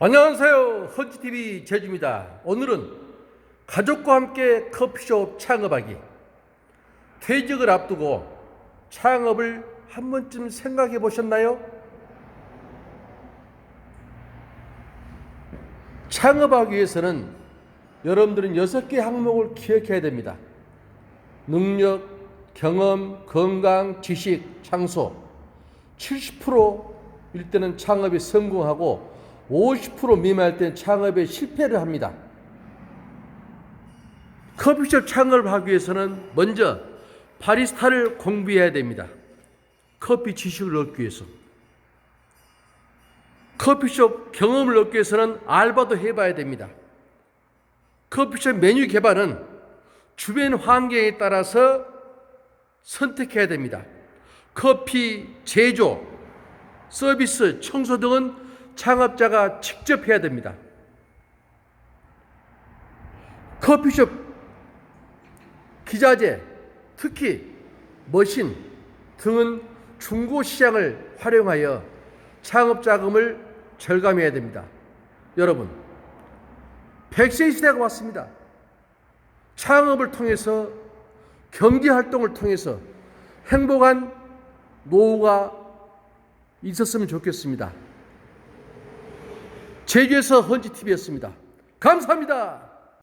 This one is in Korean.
안녕하세요. 헌지TV 제주입니다. 오늘은 가족과 함께 커피숍 창업하기. 퇴직을 앞두고 창업을 한 번쯤 생각해 보셨나요? 창업하기 위해서는 여러분들은 여섯 개 항목을 기억해야 됩니다. 능력, 경험, 건강, 지식, 장소. 70%일 때는 창업이 성공하고 50% 미만일 때는 창업에 실패를 합니다. 커피숍 창업을 하기 위해서는 먼저 바리스타를 공부해야 됩니다. 커피 지식을 얻기 위해서. 커피숍 경험을 얻기 위해서는 알바도 해봐야 됩니다. 커피숍 메뉴 개발은 주변 환경에 따라서 선택해야 됩니다. 커피 제조, 서비스, 청소 등은 창업자가 직접 해야 됩니다. 커피숍 기자재, 특히 머신 등은 중고 시장을 활용하여 창업 자금을 절감해야 됩니다. 여러분, 100세 시대가 왔습니다. 창업을 통해서 경제 활동을 통해서 행복한 노후가 있었으면 좋겠습니다. 제주에서 헌지TV였습니다. 감사합니다.